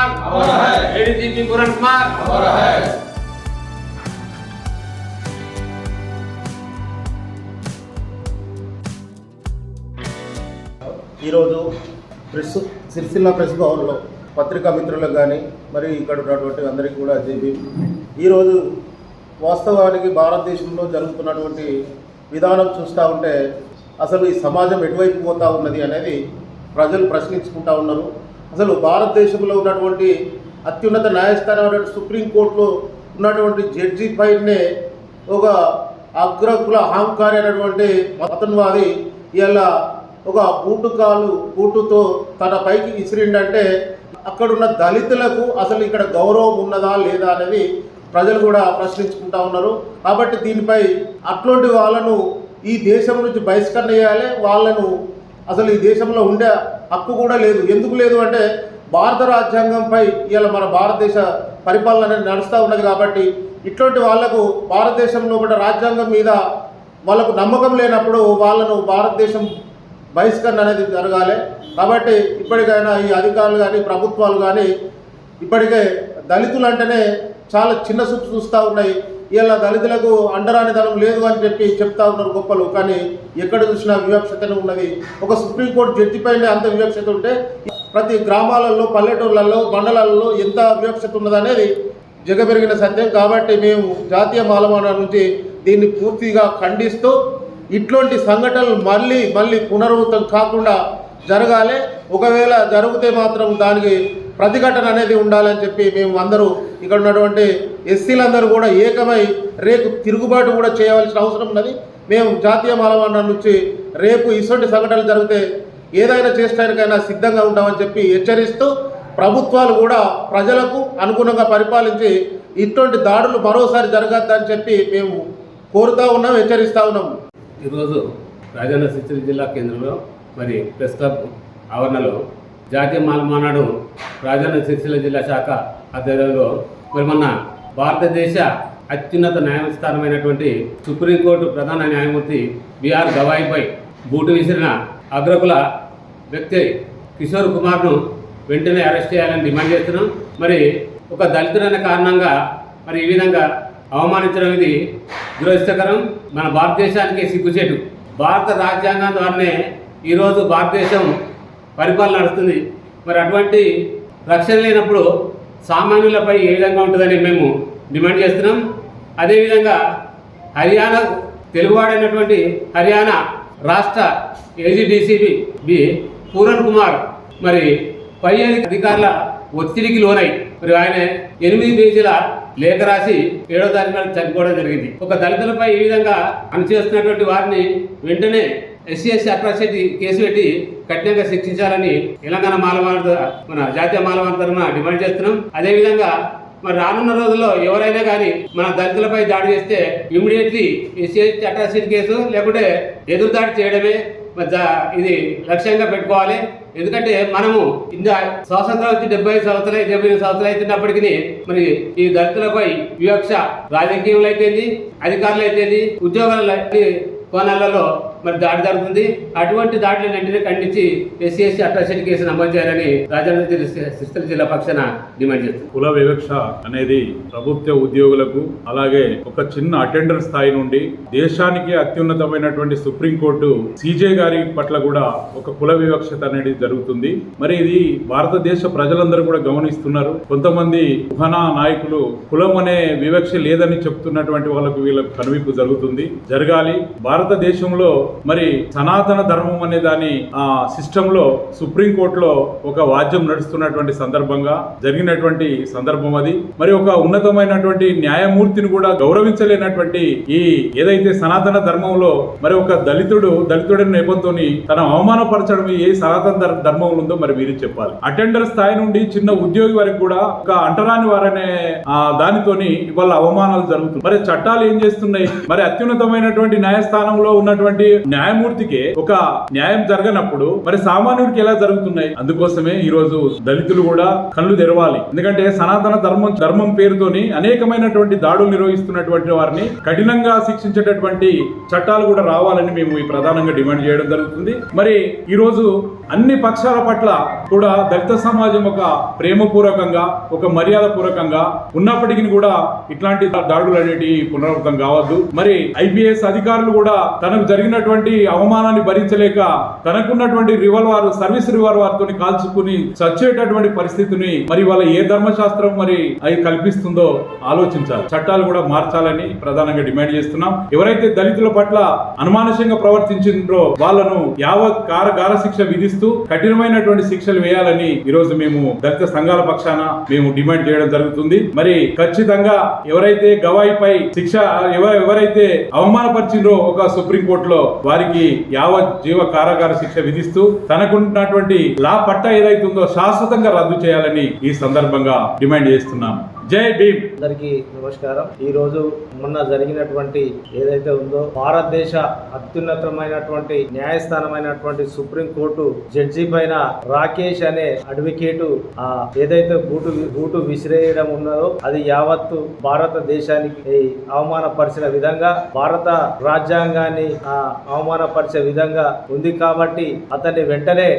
Kumar ADGP Pooran Kumar ఈరోజు press Sircilla press భవన్లో పత్రికా మిత్రులకు కానీ మరి ఇక్కడ ఉన్నటువంటి అందరికీ కూడా జేబీ. ఈరోజు వాస్తవానికి భారతదేశంలో జరుగుతున్నటువంటి విధానం చూస్తూ ఉంటే అసలు ఈ సమాజం ఎటువైపు పోతా ఉన్నది అనేది ప్రజలు ప్రశ్నించుకుంటా ఉన్నారు. అసలు భారతదేశంలో ఉన్నటువంటి అత్యున్నత న్యాయస్థానం సుప్రీంకోర్టులో ఉన్నటువంటి జడ్జి పైనే ఒక అగ్రకుల అహంకారి అయినటువంటి మతన్వాది ఇలా ఒక బూటుకాలు బూటుతో తన పైకి విసిరిండంటే అక్కడున్న దళితులకు అసలు ఇక్కడ గౌరవం ఉన్నదా లేదా అనేది ప్రజలు కూడా ప్రశ్నించుకుంటా ఉన్నారు. కాబట్టి దీనిపై అట్లాంటి వాళ్ళను ఈ దేశం నుంచి బహిష్కరణ చేయాలి. వాళ్ళను అసలు ఈ దేశంలో ఉండే హక్కు కూడా లేదు. ఎందుకు లేదు అంటే భారత రాజ్యాంగంపై ఇవాళ మన భారతదేశ పరిపాలన అనేది నడుస్తూ ఉన్నది కాబట్టి ఇట్లాంటి వాళ్ళకు భారతదేశంలో కూడా రాజ్యాంగం మీద వాళ్ళకు నమ్మకం లేనప్పుడు వాళ్ళను భారతదేశం బహిష్కరణ అనేది జరగాలి. కాబట్టి ఇప్పటికైనా ఈ అధికారులు కానీ ప్రభుత్వాలు కానీ ఇప్పటికే దళితులు అంటేనే చాలా చిన్న చూపు చూస్తూ ఉన్నాయి. ఇలా దళితులకు అండరానితనం లేదు అని చెప్పి చెప్తా ఉన్నారు గొప్పలు. కానీ ఎక్కడ చూసినా వివక్షతనే ఉన్నది. ఒక సుప్రీంకోర్టు జడ్జి పైన అంత వివక్షత ఉంటే ప్రతి గ్రామాలలో పల్లెటూళ్ళల్లో మండలాల్లో ఎంత వివక్షత ఉన్నదనేది జగపెరిగిన సత్యం కాబట్టి మేము జాతీయ మాలమాన నుంచి దీన్ని పూర్తిగా ఖండిస్తూ ఇట్లాంటి సంఘటనలు మళ్ళీ మళ్ళీ పునరావృతం కాకుండా జరగాలి. ఒకవేళ జరిగితే మాత్రం దానికి ప్రతిఘటన అనేది ఉండాలని చెప్పి మేము అందరూ ఇక్కడ ఉన్నటువంటి ఎస్సీలందరూ కూడా ఏకమై రేపు తిరుగుబాటు కూడా చేయవలసిన అవసరం ఉన్నది. మేము జాతీయ మాలవాణ నుంచి రేపు ఇటువంటి సంఘటనలు జరిగితే ఏదైనా చేసేటానికైనా సిద్ధంగా ఉంటామని చెప్పి హెచ్చరిస్తూ ప్రభుత్వాలు కూడా ప్రజలకు అనుగుణంగా పరిపాలించి ఇటువంటి దాడులు మరోసారి జరగద్దని చెప్పి మేము కోరుతా ఉన్నాం హెచ్చరిస్తూ ఉన్నాం. ఈరోజు రాజన్న సిరిసిల్ల జిల్లా కేంద్రంలో మరి ప్రెస్ క్లబ్ ఆవరణలో జాతీయ మానాడు రాజన్న సిరిసిల్ల జిల్లా శాఖ ఆధ్వర్యంలో మరి మొన్న భారతదేశ అత్యున్నత న్యాయస్థానమైనటువంటి సుప్రీంకోర్టు ప్రధాన న్యాయమూర్తి బిఆర్ గవాయిపై బూటు విసిరిన అగ్రకుల వ్యక్తి కిషోర్ కుమార్ను వెంటనే అరెస్ట్ చేయాలని డిమాండ్ చేస్తున్నాం. మరి ఒక దళితుడైన కారణంగా మరి ఈ విధంగా అవమానించడం ఇది దురదృష్టకరం. మన భారతదేశానికి సిగ్గుచేటు. భారత రాజ్యాంగం ద్వారానే ఈరోజు భారతదేశం పరిపాలన నడుస్తుంది. మరి అటువంటి రక్షణ లేనప్పుడు సామాన్యులపై ఏ విధంగా ఉంటుందని మేము డిమాండ్ చేస్తున్నాం. అదేవిధంగా హర్యానా తెలుగువాడైనటువంటి హర్యానా రాష్ట్ర ఏజీడీసీబీ బి పూరన్ కుమార్ మరి పై అధికారుల ఒత్తిడికి లోనై మరి ఆయన ఎనిమిది పేజీల లేఖ రాసి ఏడో తారీఖున చనిపోవడం జరిగింది. ఒక దళితులపై ఈ విధంగా అణచివేస్తున్నటువంటి వారిని వెంటనే ఎస్సీ ఎస్సీ అట్రాసిటీ కేసు పెట్టి కఠినంగా శిక్షించాలని తెలంగాణ మాలవాణ మన జాతీయ మాలవాణ తరఫున డిమాండ్ చేస్తున్నాం. అదేవిధంగా మరి రానున్న రోజుల్లో ఎవరైనా కానీ మన దళితులపై దాడి చేస్తే immediately SC ST atrocity case లేకుంటే ఎదురు దాడి చేయడమే ఇది లక్ష్యంగా పెట్టుకోవాలి. ఎందుకంటే మనము ఇంత స్వాతంత్రం వచ్చి డెబ్బై ఐదు సంవత్సరాలు డెబ్బై ఎనిమిది సంవత్సరాలు అవుతున్నప్పటికీ మరి ఈ దళితులపై వివక్ష రాజకీయంలో అయితేంది అధికారులు అయితేంది ఉద్యోగాల కోణాలలో మరి దాడి జరుగుతుంది. అటువంటి దాడిని వెంటనే ఖండించి ఎస్సీ ఎస్సీ అట్రాసిటీ కేసు నమోదు చేయాలని రాజన్న సిరిసిల్ల జిల్లా పక్షాన డిమాండ్ చేస్తుంది. కుల వివక్ష అనేది ప్రభుత్వ ఉద్యోగులకు అలాగే ఒక చిన్న అటెండర్ స్థాయి నుండి దేశానికి అత్యున్నతమైనటువంటి సుప్రీంకోర్టు సీజే గారి పట్ల కూడా ఒక కుల వివక్షత అనేది జరుగుతుంది. మరి ఇది భారతదేశ ప్రజలందరూ కూడా గమనిస్తున్నారు. కొంతమంది ఉహన నాయకులు కులం అనే వివక్ష లేదని చెప్తున్నటువంటి వాళ్ళకు వీళ్ళకు కనువిప్పు జరుగుతుంది. జరగాలి. భారతదేశంలో మరి సనాతన ధర్మం అనే దాని ఆ సిస్టమ్లో సుప్రీం కోర్టులో ఒక వాద్యం నడుస్తున్నటువంటి సందర్భంగా జరిగినటువంటి సందర్భం అది. మరి ఒక ఉన్నతమైనటువంటి న్యాయమూర్తిని కూడా గౌరవించలేనటువంటి ఈ ఏదైతే సనాతన ధర్మంలో మరి ఒక దళితుడు దళితుడైన నేపథ్యంతో తన అవమానపరచడం ఏ సనాతన ధర్మంలో ఉందో మరి మీరు చెప్పాలి. అటెండర్ స్థాయి నుండి చిన్న ఉద్యోగి వరకు కూడా ఒక అంటరాని వారనే ఆ దానితోని ఇవాళ అవమానాలు జరుగుతుంది మరి చట్టాలు ఏం చేస్తున్నాయి? మరి అత్యున్నతమైనటువంటి న్యాయస్థానంలో ఉన్నటువంటి న్యాయమూర్తికి ఒక న్యాయం జరగనప్పుడు మరి సామాన్యుడికి ఎలా జరుగుతున్నాయి? అందుకోసమే ఈ రోజు దళితులు కూడా కళ్ళు తెరవాలి. ఎందుకంటే సనాతన ధర్మం ధర్మం పేరుతోని అనేకమైనటువంటి దాడులు నిర్వహిస్తున్నటువంటి వారిని కఠినంగా శిక్షించేటటువంటి చట్టాలు కూడా రావాలని మేము ఈ ప్రధానంగా డిమాండ్ చేయడం జరుగుతుంది. మరి ఈ రోజు అన్ని పక్షాల పట్ల కూడా దళిత సమాజం ఒక ప్రేమపూర్వకంగా ఒక మర్యాద పూర్వకంగా ఉన్నప్పటికీ కూడా ఇట్లాంటి దాడులు అనేటివి పునరావృతం కావద్దు. మరి ఐపీఎస్ అధికారులు కూడా తనకు జరిగినటువంటి అవమానాన్ని భరించలేక తనకున్నటువంటి రివాల్వర్ సర్వీస్ రివాల్వర్ తోని కాల్చుకుని చచ్చేటటువంటి పరిస్థితిని మరి వాళ్ళ ఏ ధర్మశాస్త్రం మరి అది కల్పిస్తుందో ఆలోచించాలి. చట్టాలు కూడా మార్చాలని ప్రధానంగా డిమాండ్ చేస్తున్నాం. ఎవరైతే దళితుల పట్ల అనుమానుషంగా ప్రవర్తించిందో వాళ్ళను యావత్ కారగార శిక్ష విధిస్తూ కఠినమైనటువంటి శిక్షలు వేయాలని ఈ రోజు మేము దళిత సంఘాల పక్షాన మేము డిమాండ్ చేయడం జరుగుతుంది. మరి ఖచ్చితంగా ఎవరైతే గవాయిపై శిక్ష ఎవరైతే అవమానపరిచిండ్రో ఒక సుప్రీం కోర్టులో వారికి యావత్ జీవ కారాగార శిక్ష విధిస్తూ తనకున్నటువంటి లా పట్టా ఏదైతుందో ఉందో శాశ్వతంగా రద్దు చేయాలని ఈ సందర్భంగా డిమాండ్ చేస్తున్నాం జై భీమ్. అందరికీ నమస్కారం. ఈ రోజు మొన్న జరిగినటువంటి ఏదైతే ఉందో భారతదేశ అత్యున్నతమైనటువంటి న్యాయస్థానమైనటువంటి సుప్రీం కోర్టు జడ్జి పైన రాకేష్ అనే అడ్వకేటు ఆ ఏదైతే బూటు బూటు విసిరేయడం ఉన్నదో అది యావత్తు భారతదేశానికి అవమానపరిచిన విధంగా భారత రాజ్యాంగాన్ని ఆ అవమానపరిచే విధంగా ఉంది కాబట్టి అతన్ని వెంటనే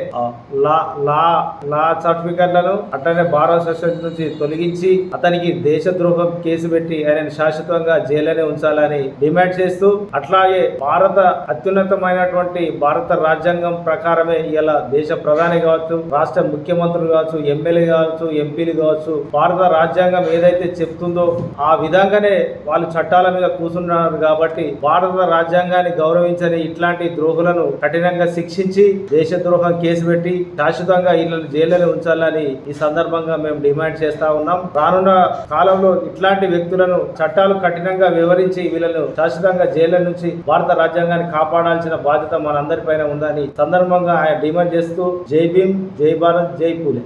లా లా లా సర్టిఫికెట్లను అట్లనే భారత సెషన్ నుంచి తొలగించి అతనికి దేశద్రోహం కేసు పెట్టి ఆయన శాశ్వతంగా జైల్లోనే ఉంచాలని డిమాండ్ చేస్తూ అట్లాగే భారత అత్యున్నతమైనటువంటి భారత రాజ్యాంగం ప్రకారమే ఇలా దేశ ప్రధాని కావచ్చు రాష్ట్ర ముఖ్యమంత్రులు కావచ్చు ఎమ్మెల్యే కావచ్చు ఎంపీలు కావచ్చు భారత రాజ్యాంగం ఏదైతే చెప్తుందో ఆ విధంగానే వాళ్ళు చట్టాల మీద కూర్చున్నారు కాబట్టి భారత రాజ్యాంగాన్ని గౌరవించని ఇట్లాంటి ద్రోహులను కఠినంగా శిక్షించి దేశద్రోహం కేసు పెట్టి శాశ్వతంగా వీళ్ళని జైల్లో ఉంచాలని ఈ సందర్భంగా మేము డిమాండ్ చేస్తా ఉన్నాం. రానున్న కాలంలో ఇట్లాంటి వ్యక్తులను చట్టాలు కఠినంగా వివరించి వీళ్ళను శాశ్వతంగా జైళ్ళ నుంచి భారత రాజ్యాంగాన్ని కాపాడాల్సిన బాధ్యత మనందరిపైన ఉందని సందర్భంగా ఆయన డిమాండ్ చేస్తూ జై భీమ్ జై భారత్ జై పూలే.